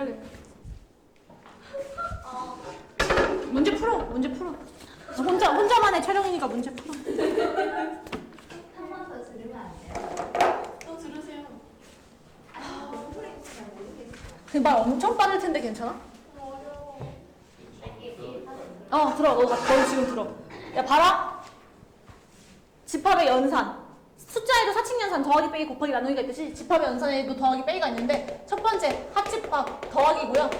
그래야겠다. 문제 풀어. 문제 풀어. 혼자 혼자만의 촬영이니까 문제 풀어. 한 번 더 들으면 안 돼요? 또 들으세요. 아, 프린트 잘 모르겠어요. 그 말 엄청 빠를 텐데 괜찮아? 어려워. 어 들어. 너, 너 지금 들어. 야 봐라. 집합의 연산. 숫자에도 사칙 연산 더하기 빼기 곱하기 나누기가 있듯이 집합의 연산에도 더하기 빼기가 있는데 첫 번째 합집합 더하기고요.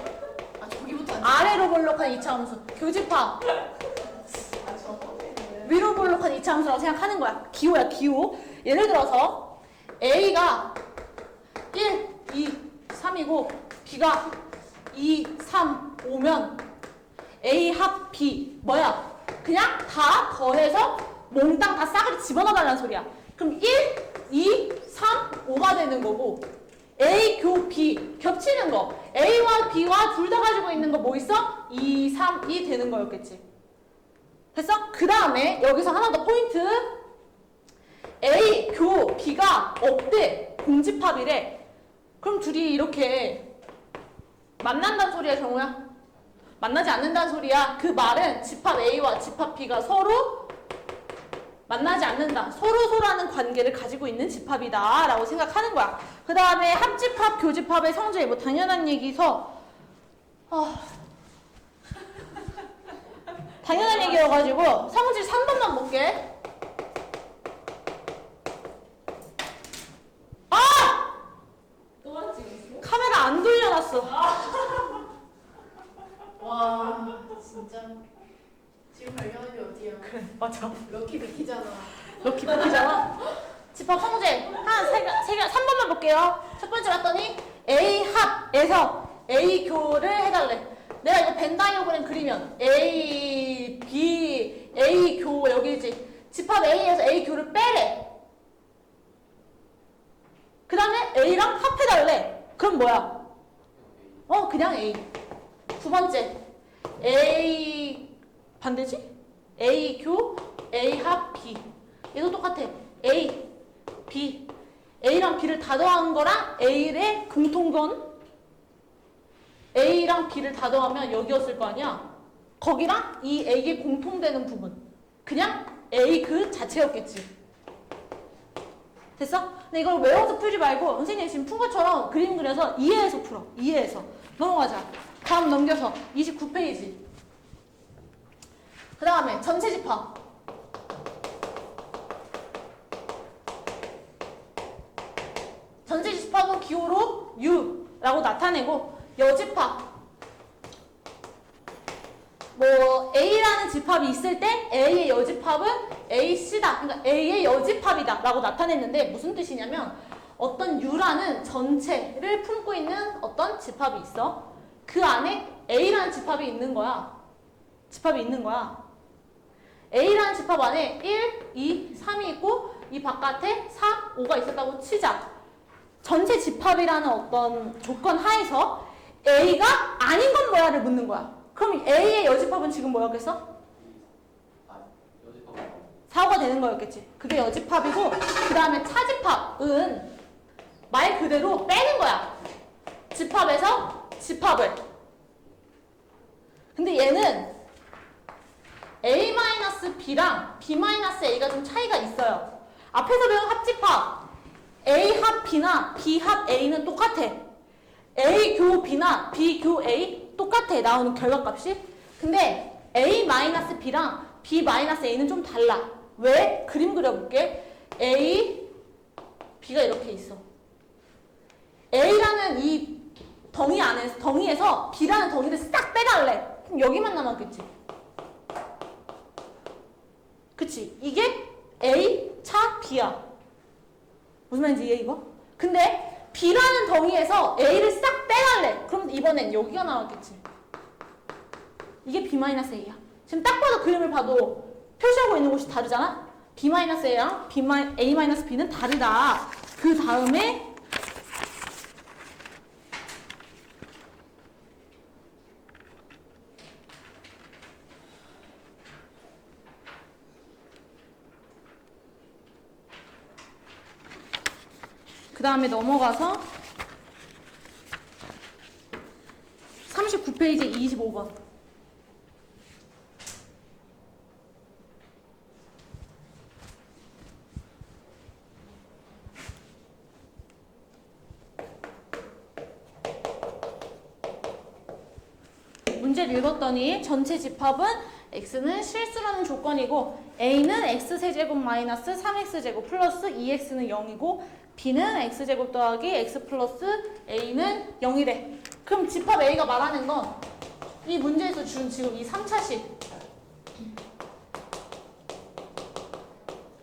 아 저기부터 안 아래로 볼록한 이차 함수. 교집합? 위로 볼록한 이차 함수라고 생각하는 거야. 기호야, 기호. 예를 들어서 A가 1, 2, 3이고 B가 2, 3, 5면 A 합 B 뭐야? 그냥 다 더해서 몽땅 다 싸그리 집어넣어 달라는 소리야. 그럼 1, 2, 3, 5가 되는 거고 A 교 B 겹치는 거 A와 B와 둘 다 가지고 있는 거 뭐 있어? 2, 3이 되는 거였겠지. 됐어? 그 다음에 여기서 하나 더 포인트. A, 교, B가 없대. 공집합이래. 그럼 둘이 이렇게 만난다는 소리야, 정우야? 만나지 않는다는 소리야. 그 말은 집합 A와 집합 B가 서로 만나지 않는다. 서로 서로하는 관계를 가지고 있는 집합이다. 라고 생각하는 거야. 그 다음에 합집합, 교집합의 성질, 뭐 당연한 얘기서, 아, 당연한 얘기여가지고 성질 3번만 볼게. 아! 또 하나 찍었어? 카메라 안 돌려놨어. 와 진짜 지금 발견한 게 어디야? 그래, 맞아. 럭키 비키잖아. 럭키 바뀌잖아. 집합 성질 한세 개, 세 개, 3번만 볼게요. 첫 번째 봤더니 A 합에서 A 교를 해달래. 내가 이거 벤 다이어그램 그리면 A, B, A 교 여기지. 집합 A에서 A 교를 빼래. 그 다음에 A랑 합해달래. 그럼 뭐야? 어, 그냥 A. 두 번째. A, 반대지? A 교, A 합 B. 얘도 똑같아. A, B. A랑 B를 다 더한 거랑 A의 공통건 A랑 B를 다 더하면 여기였을 거 아니야? 거기랑 이 A의 공통되는 부분. 그냥 A 그 자체였겠지. 됐어? 근데 이걸 외워서 풀지 말고 선생님 지금 푼 것처럼 그림 그려서 이해해서 풀어. 이해해서. 넘어가자. 다음 넘겨서 29페이지. 그 다음에 전체 집합. 전체 집합은 기호로 U라고 나타내고 여집합. 뭐 A라는 집합이 있을 때 A의 여집합은 AC다. 그러니까 A의 여집합이다 라고 나타냈는데 무슨 뜻이냐면 어떤 U라는 전체를 품고 있는 어떤 집합이 있어. 그 안에 A라는 집합이 있는 거야. 집합이 있는 거야. A라는 집합 안에 1, 2, 3이 있고 이 바깥에 4, 5가 있었다고 치자. 전체 집합이라는 어떤 조건 하에서 A가 아닌 건 뭐야를 묻는 거야. 그럼 A의 여집합은 지금 뭐였겠어? 4호가 되는 거였겠지. 그게 여집합이고 그 다음에 차집합은 말 그대로 빼는 거야. 집합에서 집합을. 근데 얘는 A-B랑 B-A가 좀 차이가 있어요. 앞에서 배운 합집합 A 합 B나 B 합 A는 똑같아. A 교 B나 B 교 A 똑같아. 나오는 결과값이. 근데 A-B랑 B-A는 좀 달라. 왜? 그림 그려볼게. A, B가 이렇게 있어. A라는 이 덩이 안에서, 덩이에서 B라는 덩이를 싹 빼달래. 그럼 여기만 남았겠지. 그치? 이게 A 차 B야. 무슨 말인지 이해 이거? 근데 B라는 덩이에서 A를 싹 빼달래. 그럼 이번엔 여기가 나왔겠지. 이게 B-A야. 지금 딱 봐도 그림을 봐도 표시하고 있는 곳이 다르잖아? B-A랑 B A-B는 다르다. 그 다음에 그 다음에 넘어가서 39페이지 25번. 문제를 읽었더니 전체 집합은 x는 실수라는 조건이고 a는 x세제곱 마이너스 3x제곱 플러스 2x는 0이고 b는 x제곱 더하기 x 플러스 a는 0이래. 그럼 집합 a가 말하는 건 이 문제에서 준 지금 이 3차식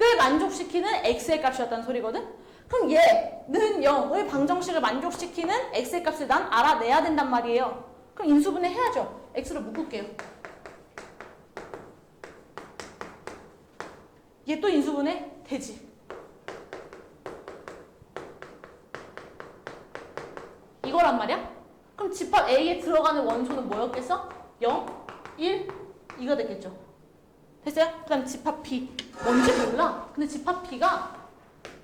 을 만족시키는 x의 값이었다는 소리거든? 그럼 얘는 0의 방정식을 만족시키는 x의 값을 난 알아내야 된단 말이에요. 그럼 인수분해 해야죠. x로 묶을게요. 얘 또 인수분해 되지. 이거란 말이야? 그럼 집합 A에 들어가는 원소는 뭐였겠어? 0, 1, 2가 됐겠죠. 됐어요? 그 다음 집합 B. 뭔지 몰라. 근데 집합 B가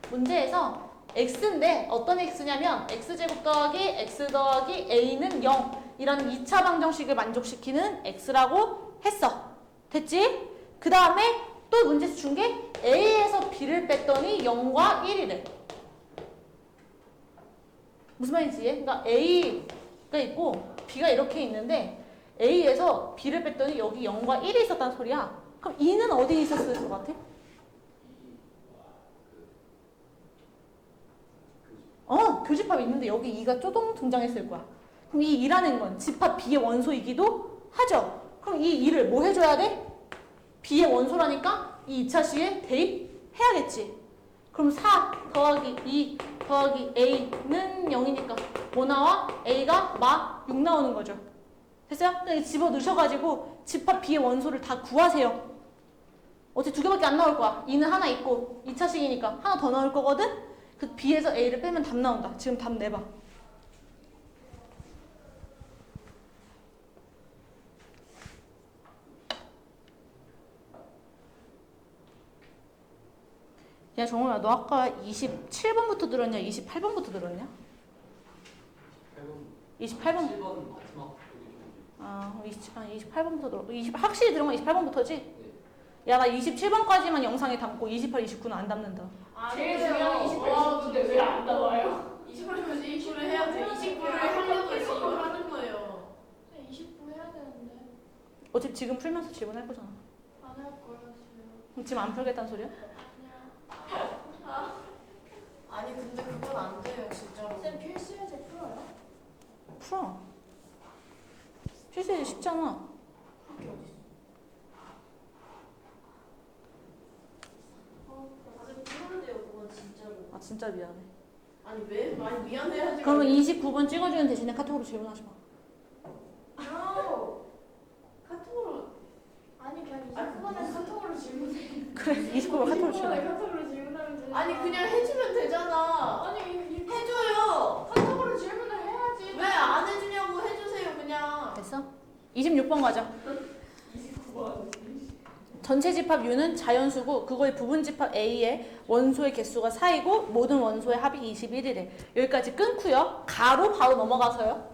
문제에서 x인데 어떤 x냐면 x제곱 더하기 x 더하기 a는 0 이라는 2차 방정식을 만족시키는 x라고 했어. 됐지? 그 다음에 또 문제에서 준 게 a에서 b를 뺐더니 0과 1이래. 무슨 말인지 이해? 그러니까 a가 있고 b가 이렇게 있는데 a에서 b를 뺐더니 여기 0과 1이 있었다는 소리야. 그럼 2는 어디 있었을 것 같아? 어, 교집합이 있는데 여기 2가 쪼동 등장했을 거야. 그럼 이 2라는 건 집합 B의 원소이기도 하죠. 그럼 이 2를 뭐 해줘야 돼? B의 원소라니까 이 2차식에 대입해야겠지. 그럼 4 더하기 2 더하기 A는 0이니까 뭐 나와? A가 마 6 나오는 거죠. 됐어요? 집어 넣으셔가지고 집합 B의 원소를 다 구하세요. 어차피 두 개밖에 안 나올 거야. 2는 하나 있고 2차식이니까 하나 더 나올 거거든? 그 B에서 A를 빼면 답 나온다. 지금 답 내봐. 야 정우야 너 아까 27번부터 들었냐 28번부터 들었냐? 28번 7번 마지막 아, 20, 아 28번부터 들어 20, 확실히 들은 건 28번부터지? 야 나 27번까지만 영상에 담고 28, 29는 안 담는다 제일 중요한 28, 근데 왜 안 나와요? 28면 29를 해야지. 29를 하려고 지금 하는 거예요. 29 해야 되는데 어차피 지금 풀면서 질문할 거잖아 안 할 거야 지금. 그럼 지금 안 풀겠다는 소리야? 아니 근데 그건 안 돼요 진짜로. 쌤 필수예제 풀어요? 풀어 실제 쉽잖아 어, 그건 진짜로. 아 진짜 미안해 아니 왜? 많이 미안해야지. 그러면 29번 찍어주는 대신에 카톡으로 질문하지 마 No. 카톡으로. 아니 그냥 아, 29번에 카톡으로 질문해. 그래 29번 카톡으로 29번에 질문 아. 아니 그냥 해주면 되잖아. 아니 해줘요. 카톡으로 질문을 해야지. 왜 안 해주냐고 해주세요 그냥. 됐어? 26번 가자 29번. 전체 집합 U는 자연수고 그거의 부분 집합 A의 원소의 개수가 4이고 모든 원소의 합이 21이래. 여기까지 끊고요. 가로 바로 넘어가서요.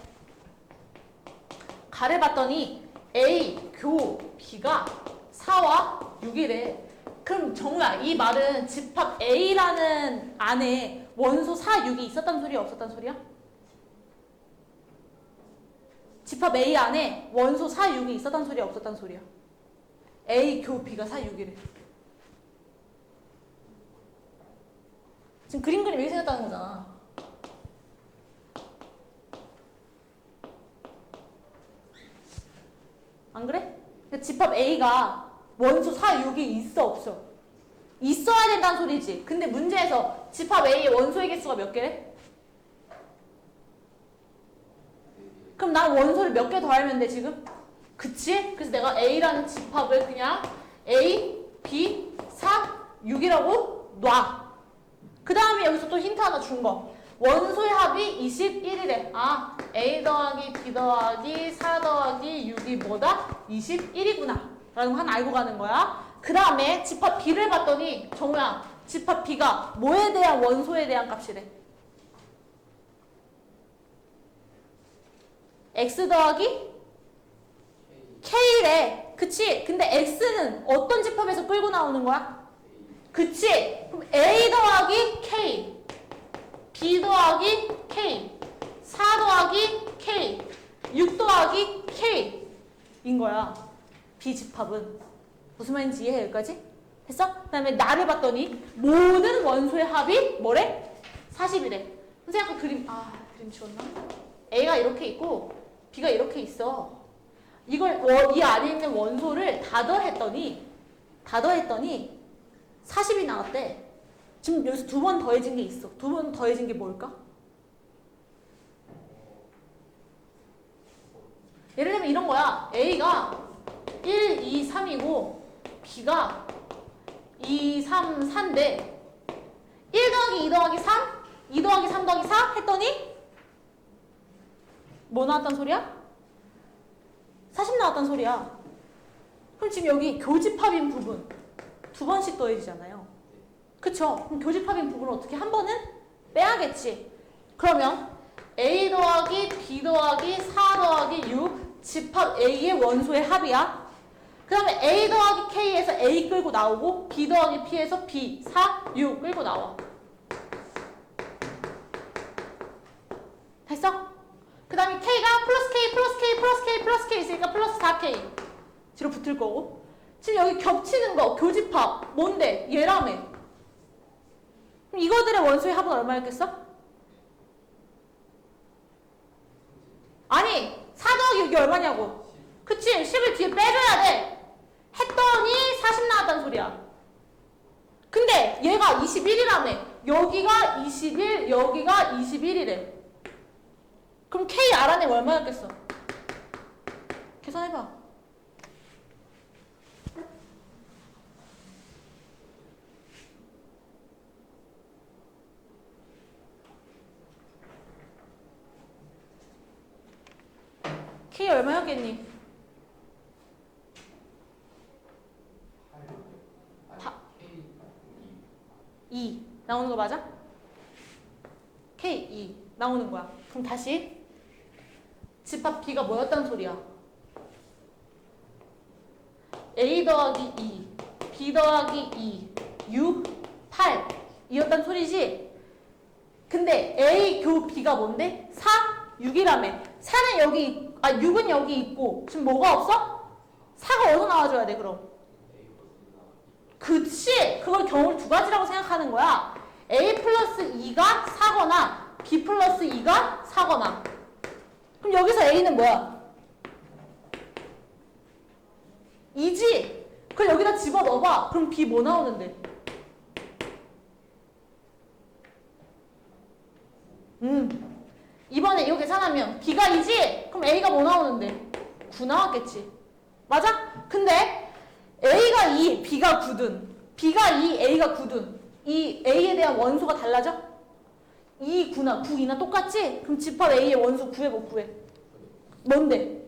가를 봤더니 A, 교, B가 4와 6이래. 그럼 정우야 이 말은 집합 A라는 안에 원소 4, 6이 있었단 소리야 없었단 소리야? 집합 A 안에 원소 4, 6이 있었단 소리야 없었단 소리야? A 교 B가 4, 6이래. 지금 그림 그림 이렇게 생겼다는 거잖아. 안 그래? 근데 집합 A가 원소 4, 6이 있어 없어? 있어야 된다는 소리지. 근데 문제에서 집합 A의 원소의 개수가 몇 개래? 그럼 난 원소를 몇 개 더 알면 돼 지금? 그치? 그래서 내가 A라는 집합을 그냥 A, B, 4, 6이라고 놔. 그 다음에 여기서 또 힌트 하나 준 거. 원소의 합이 21이래. 아, A 더하기 B 더하기 4 더하기 6이 뭐다? 21이구나. 라는 거 알고 가는 거야. 그 다음에 집합 B를 봤더니 정우야, 집합 B가 뭐에 대한 원소에 대한 값이래? x 더하기 k래. 그치? 근데 x는 어떤 집합에서 끌고 나오는 거야? 그치? 그럼 a 더하기 k, b 더하기 k, 4 더하기 k, 6 더하기 k 인 거야. 비집합은. 무슨 말인지 이해해 여기까지? 됐어? 그 다음에 나를 봤더니 모든 원소의 합이 뭐래? 40이래. 선생님 아까 그림 아 그림 지웠나? A가 이렇게 있고 B가 이렇게 있어. 이걸 워- 이 안에 있는 원소를 다 더했더니 다 더했더니 40이 나왔대. 지금 여기서 두 번 더해진 게 있어. 두 번 더해진 게 뭘까? 예를 들면 이런 거야. A가 1, 2, 3이고 B가 2, 3, 4인데 1 더하기 2 더하기 3, 2 더하기 3 더하기 4 했더니 뭐 나왔단 소리야? 40 나왔단 소리야. 그럼 지금 여기 교집합인 부분 두 번씩 더해지잖아요. 그쵸? 그럼 교집합인 부분을 어떻게 한 번은 빼야겠지. 그러면 A 더하기 B 더하기 4 더하기 6 집합 A의 원소의 합이야. 그 다음에 A 더하기 K에서 A 끌고 나오고 B 더하기 P에서 B, 4, 6 끌고 나와. 됐어? 그 다음에 K가 플러스 K, 플러스 K, 플러스 K, 플러스 K 있으니까 플러스 4K. 뒤로 붙을 거고. 지금 여기 겹치는 거, 교집합. 뭔데? 얘라며. 그럼 이거들의 원소의 합은 얼마였겠어? 아니, 4 더하기 6이 얼마냐고. 그치? 10을 뒤에 빼줘야 돼. 했더니 40 나왔단 소리야. 근데 얘가 21이라며. 여기가 21, 여기가 21이래. 그럼 K 알아내 얼마였겠어? 계산해봐. K 얼마였겠니? 다. 2 나오는 거 맞아? K 2 나오는 거야. 그럼 다시 집합 B가 뭐였단 소리야? A 더하기 2, B 더하기 2, 6, 8 이었단 소리지? 근데 A 교 B가 뭔데? 4, 6이라며 4는 여기 있- 아 6은 여기 있고 지금 뭐가 없어? 4가 어디서 나와줘야 돼 그럼? 그치 그걸 경우를 두 가지라고 생각하는 거야 A 플러스 2가 4거나 B 플러스 2가 4거나 그럼 여기서 A는 뭐야? 2지? 그럼 여기다 집어넣어봐 그럼 B 뭐 나오는데? 음 이번에 이거 계산하면 B가 2지? 그럼 A가 뭐 나오는데? 9 나왔겠지 맞아? 근데 A가 2, B가 9든 B가 2, A가 9든 이 A에 대한 원소가 달라져? 2, 9나 9, 2나 똑같지? 그럼 집합 A의 원소 구해 못 구해? 뭔데?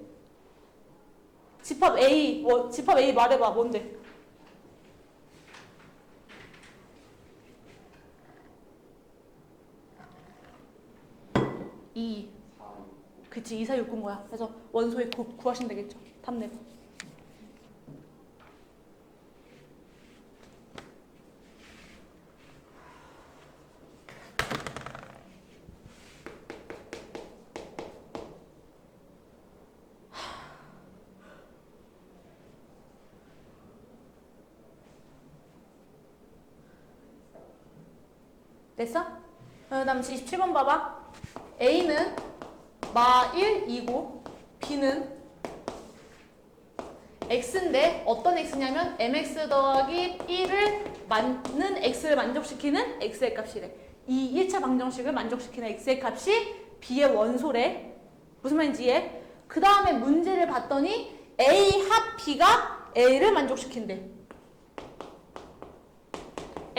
집합 A, 원, 집합 A 말해봐 뭔데? 이 그치 2, 4, 6 9인 거야 그래서 원소의 구, 구하시면 되겠죠 탐내고 됐어? 그 다음 27번 봐봐. A는 마 1이고 B는 X인데 어떤 X냐면 MX 더하기 1을 맞는 X를 만족시키는 X의 값이래. 이 1차 방정식을 만족시키는 X의 값이 B의 원소래. 무슨 말인지 이해? 그 다음에 문제를 봤더니 A 합 B가 A를 만족시킨대.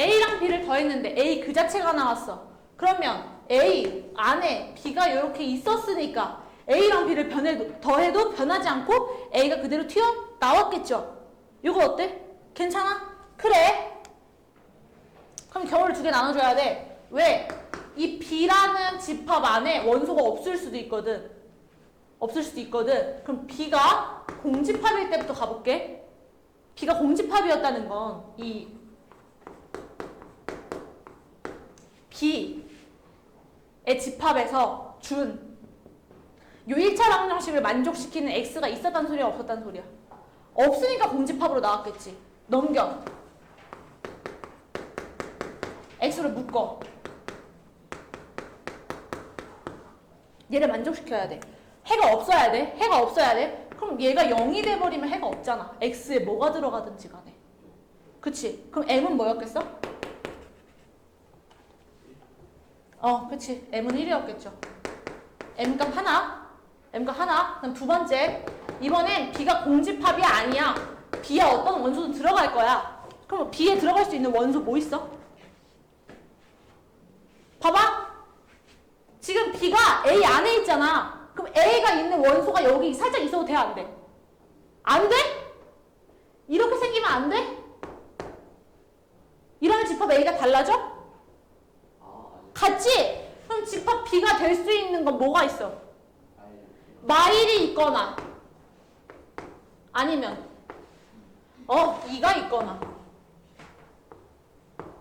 A랑 B를 더했는데 A 그 자체가 나왔어. 그러면 A 안에 B가 이렇게 있었으니까 A랑 B를 변해도, 더해도 변하지 않고 A가 그대로 튀어 나왔겠죠. 이거 어때? 괜찮아? 그래. 그럼 경우를 두 개 나눠줘야 돼. 왜? 이 B라는 집합 안에 원소가 없을 수도 있거든. 없을 수도 있거든. 그럼 B가 공집합일 때부터 가볼게. B가 공집합이었다는 건 이 B의 집합에서 준 요 1차 방정식을 만족시키는 X가 있었단 소리야 없었단 소리야? 없으니까 공집합으로 나왔겠지. 넘겨. X를 묶어. 얘를 만족시켜야 돼. 해가 없어야 돼. 해가 없어야 돼. 그럼 얘가 0이 돼버리면 해가 없잖아. X에 뭐가 들어가든지 간에. 그치? 그럼 M은 뭐였겠어? 어, 그치. M은 1이었겠죠. M값 하나. M값 하나. 그럼 두 번째. 이번엔 B가 공집합이 아니야. B에 어떤 원소도 들어갈 거야. 그럼 B에 들어갈 수 있는 원소 뭐 있어? 봐봐. 지금 B가 A 안에 있잖아. 그럼 A가 있는 원소가 여기 살짝 있어도 돼? 안 돼? 안 돼? 이렇게 생기면 안 돼? 이러면 집합 A가 달라져? 같지? 그럼 집합 B가 될 수 있는 건 뭐가 있어? 마일이 있거나 아니면 어 2가 있거나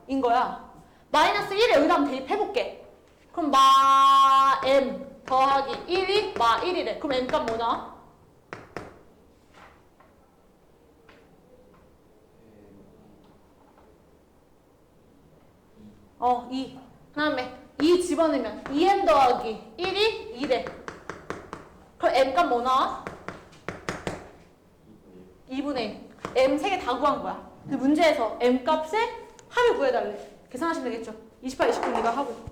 인 거야. 마이너스 1에 여기다 한번 대입해볼게. 그럼 마 m 더하기 1이 마 1이래. 그럼 m값 뭐 나와? 어, 2. 그 다음에 2 집어넣으면 2m 더하기 1이 2래. 그럼 m값 뭐 나와? 2분의 1. m 3개 다 구한 거야. 그 문제에서 m 값의 합을 구해달래. 계산하시면 되겠죠. 28, 29 네가 하고.